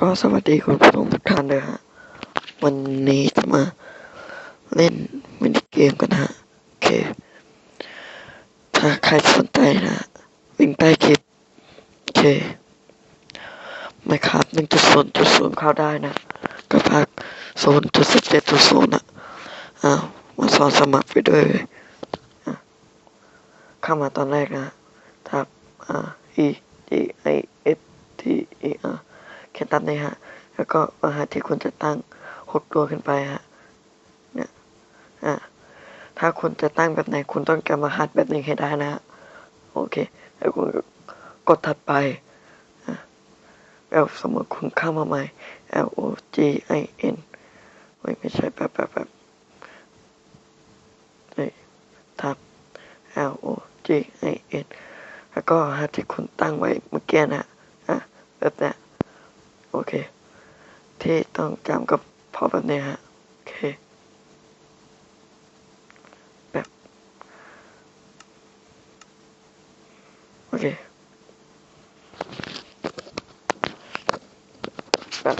ก็สวัสดีคุณผู้ชมทุกท่านเลยฮะ วันนี้จะมาเล่นมินิเกมกันฮะ โอเค ถ้าใครสนใจนะวิ่งใต้คลิป โอเคไม่ครับหนึ่งจุดศูนย์จุดศูนย์เข้าได้นะก็พักศูนย์จุดสิบเจ็ดจุดศูนย์อะอ้าวมาสอนสมัครไปด้วยเลยอะเข้ามาตอนแรกนะทับ R E G I F T E R แค่ตัดเลยฮะ แล้วก็รหัสที่คุณจะตั้งหกตัวขึ้นไปฮะเนี่ยอะถ้าคุณจะตั้งแบบไหนคุณต้องจำรหัสแบบนี้ให้ได้นะฮะโอเค แล้วคุณกดถัดไปอะแล้วสมมติคุณเข้ามาใหม่ L O G I N ไม่ไม่ใช่แบบแบบแบบเฮ้ยทับ L O G I N แล้วก็รหัสที่คุณตั้งไว้เมื่อกี้นะอะแบบเนี้ย โอเค ที่ต้องจำก็พอแบบนี้ฮะ โอเค แบบ โอเค แบบ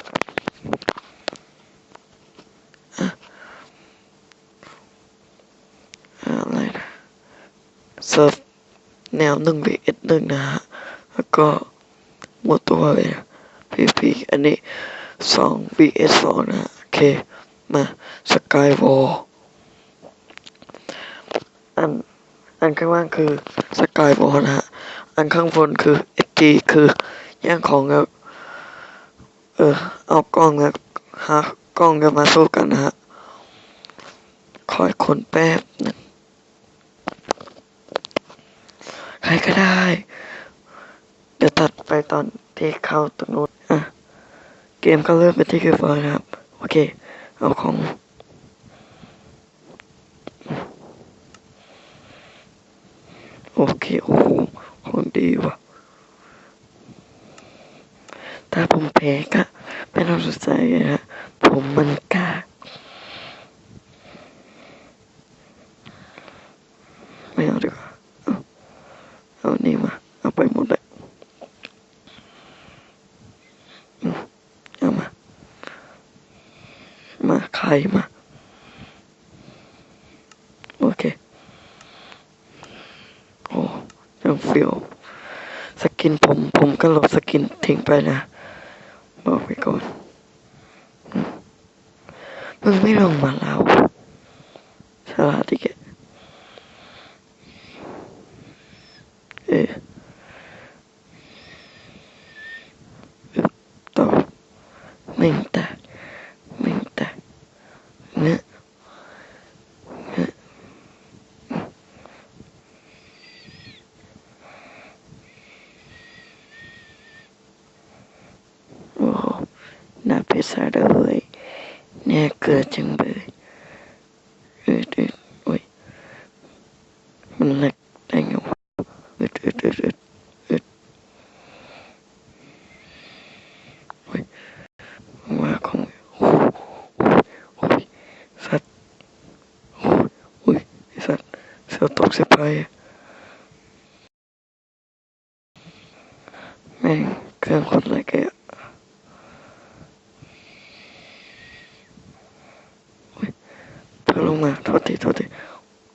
อะอไรนะเซิร์ฟแนวหนึ่ง vs หนึ่งนะฮะ แล้วก็หมดตัวเลยนะ PP อันนี้สอง vs สองนะโอเค มาสกายวอลอันอันข้างล่างคือสกายวอลนะฮะอันข้างบนคือ SG คือแย่งของแล้วเออเอากล้องแล้วหากล้องกันมาสู้กันนะฮะคอยคนแป๊บนึงใครก็ได้ เดี๋ยวตัดไปตอนที่เข้าตรงนู้น เกมก็เริ่มเป็นที่คือฟอยนะครับ โอเค เอาของโอเค โอ้โหของดีว่ะ ถ้าผมแพ้ก็ไม่ต้องสนใจนะฮะผมมันกล้า ไม่เอาดีกว่า เอาเอานี่มา เอาไปหมดเลยอืมเอามาาใครมา โอเค โอ้ยังฟียวสกินผม ผมก็ลบสกินทิ้งไปนะ บอกไปก่อน มึงไม่ลงมาแล้วฉลาดที่แกเอออึ๊บต่อไม่งแตกไม่งแตกเนื้อเนื้อโอ้โห น่าพิศาเลยเนี่ยเกิดจังเลยเออเออโอ้ยมันเล็กได้ไมาโทษทีโทษที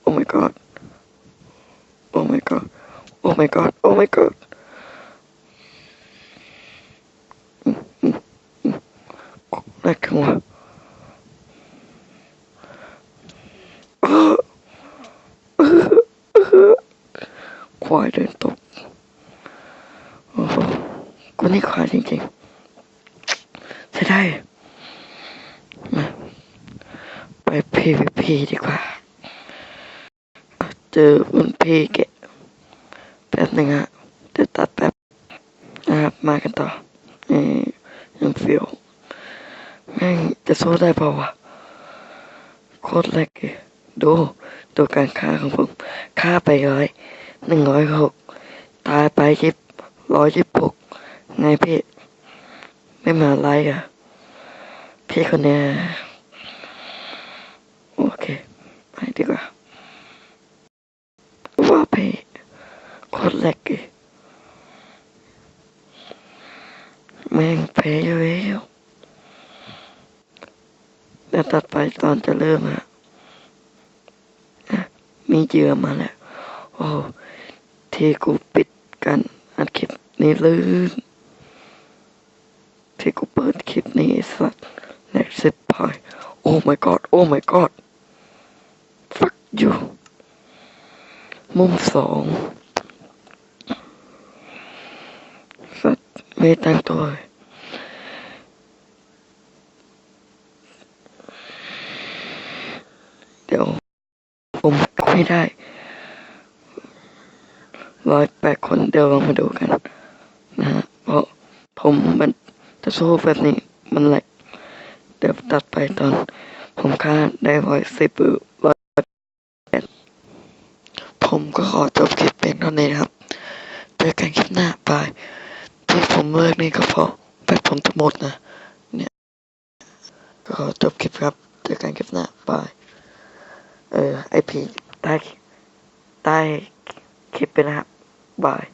โอ้ my god โอ้ my god โอ้ my god โอ้ my god อืมอืมอืมแรกขึ้นวะเออเออเออควายเดินตกโอ้โหกูนี่ควายจริงๆใช่ได้ มา ไป PVP ดีกว่า เจอรุ่นพี่แกแป๊บหนึ่งฮะเดี๋ยวตัดแป๊บนะครับมากันต่อนี่ยังเฟียวแม่งจะสู้ได้เปล่าวะโคตรแรกเลยดูดูการฆ่าของผมฆ่าไปร้อยหนึ่งร้อยหกตายไปยิบร้อยยิบหกไงพี่ ไม่มาไล่อะพี่คนเนี้ย ไปดีกว่าว่าไปโคตรแรกเลยแม่งแพ้อยู่แล้วแล้วตัดไปตอนจะเริ่มอะมีเหยื่อมาแล้ว โอ้ที่กูปิดกันอัดคลิปนี้ลืมที่กูเปิดคลิปนี้สัตว์แลกสิบพอยโอ้ my god โอ้ my god fuck you มุมสองสัตว์ไม่ตั้งตัวเลยเดี๋ยว ผมไม่ได้ร้อยแปดคนเดี๋ยวลองมาดูกันนะฮะเพราะผมมันจะสู้แบบนี้มันแหลกเดี๋ยวตัดไปตอน ผมค่าได้ร้อยสิบหรือร้อยแปด ผมก็ขอจบคลิปเป็นเท่านี้นะครับเจอกันคลิปหน้าบายที่ผมเลิกนี่ก็เพราะแบตผมจะหมดนะเนี่ยก็ขอจบคลิปครับเจอกันคลิปหน้าบายเออไอพีใต้ใต้คลิปไปนะครับบาย